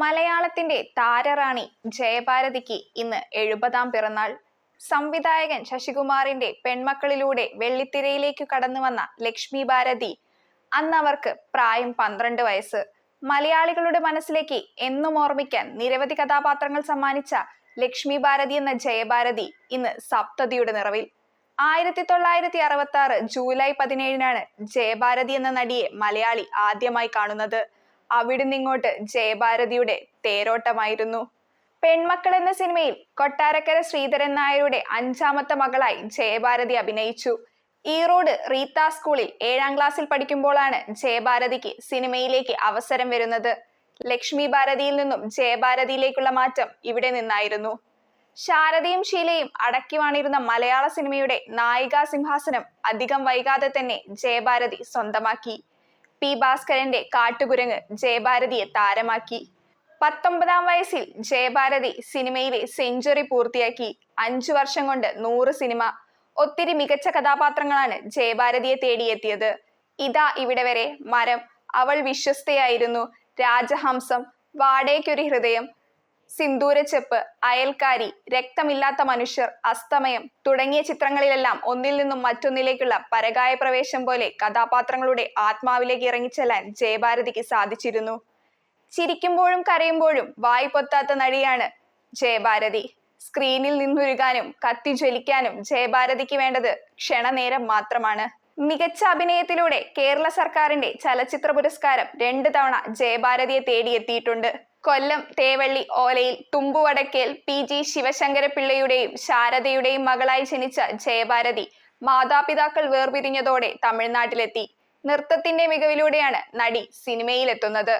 മലയാളത്തിന്റെ താരറാണി ജയഭാരതിക്ക് ഇന്ന് എഴുപതാം പിറന്നാൾ. സംവിധായകൻ ശശികുമാറിന്റെ പെൺമക്കളിലൂടെ വെള്ളിത്തിരയിലേക്ക് കടന്നു വന്ന ലക്ഷ്മി ഭാരതി അന്ന് അവർക്ക് പ്രായം പന്ത്രണ്ട് വയസ്സ്. മലയാളികളുടെ മനസ്സിലേക്ക് എന്നും ഓർമ്മിക്കാൻ നിരവധി കഥാപാത്രങ്ങൾ സമ്മാനിച്ച ലക്ഷ്മി ഭാരതി എന്ന ജയഭാരതി ഇന്ന് സപ്തതിയുടെ നിറവിൽ. ആയിരത്തി തൊള്ളായിരത്തി അറുപത്തി ആറ് ജൂലൈ പതിനേഴിനാണ് ജയഭാരതി എന്ന നടിയെ മലയാളി ആദ്യമായി കാണുന്നത്. അവിടുന്ന് ഇങ്ങോട്ട് ജയഭാരതിയുടെ തേരോട്ടമായിരുന്നു. പെൺമക്കൾ എന്ന സിനിമയിൽ കൊട്ടാരക്കര ശ്രീധരൻ നായരുടെ അഞ്ചാമത്തെ മകളായി ജയഭാരതി അഭിനയിച്ചു. ഈറോഡ് റീത്ത സ്കൂളിൽ ഏഴാം ക്ലാസ്സിൽ പഠിക്കുമ്പോഴാണ് ജയഭാരതിക്ക് സിനിമയിലേക്ക് അവസരം വരുന്നത്. ലക്ഷ്മി ഭാരതിയിൽ നിന്നും ജയഭാരതിയിലേക്കുള്ള മാറ്റം ഇവിടെ നിന്നായിരുന്നു. ശാരദയും ശീലയും അടക്കി വാണിരുന്ന മലയാള സിനിമയുടെ നായികാ സിംഹാസനം അധികം വൈകാതെ തന്നെ ജയഭാരതി സ്വന്തമാക്കി. പി ഭാസ്കരന്റെ കാട്ടുകുരങ്ങ് ജയഭാരതിയെ താരമാക്കി. പത്തൊമ്പതാം വയസ്സിൽ ജയഭാരതി സിനിമയിലെ സെഞ്ചുറി പൂർത്തിയാക്കി. അഞ്ചു വർഷം കൊണ്ട് നൂറ് സിനിമ. ഒത്തിരി മികച്ച കഥാപാത്രങ്ങളാണ് ജയഭാരതിയെ തേടിയെത്തിയത്. ഇതാ ഇവിടെ വരെ മരം. അവൾ വിശ്വസ്തയായിരുന്നു. രാജഹംസം. വാടേക്കൊരു ഹൃദയം. സിന്ദൂരച്ചെപ്പ് അയൽക്കാരി രക്തമില്ലാത്ത മനുഷ്യർ അസ്തമയം തുടങ്ങിയ ചിത്രങ്ങളിലെല്ലാം ഒന്നിൽ നിന്നും മറ്റൊന്നിലേക്കുള്ള പരകായ പ്രവേശം പോലെ കഥാപാത്രങ്ങളുടെ ആത്മാവിലേക്ക് ഇറങ്ങിച്ചെല്ലാൻ ജയഭാരതിക്ക് സാധിച്ചിരുന്നു. ചിരിക്കുമ്പോഴും കരയുമ്പോഴും വായി പൊത്താത്ത നടിയാണ് ജയഭാരതി. സ്ക്രീനിൽ നിന്നുരുകാനും കത്തി ജ്വലിക്കാനും ജയഭാരതിക്ക് വേണ്ടത് ക്ഷണനേരം മാത്രമാണ്. മികച്ച അഭിനയത്തിലൂടെ കേരള സർക്കാരിന്റെ ചലച്ചിത്ര പുരസ്കാരം രണ്ട് തവണ ജയഭാരതിയെ തേടിയെത്തിയിട്ടുണ്ട്. കൊല്ലം തേവള്ളി ഓലയിൽ തുമ്പുവടക്കേൽ പി ജി ശിവശങ്കരപിള്ളയുടെയും ശാരദയുടെയും മകളായി ജനിച്ച ജയഭാരതി മാതാപിതാക്കൾ വേർപിരിഞ്ഞതോടെ തമിഴ്നാട്ടിലെത്തി. നൃത്തത്തിന്റെ മികവിലൂടെയാണ് നടി സിനിമയിലെത്തുന്നത്.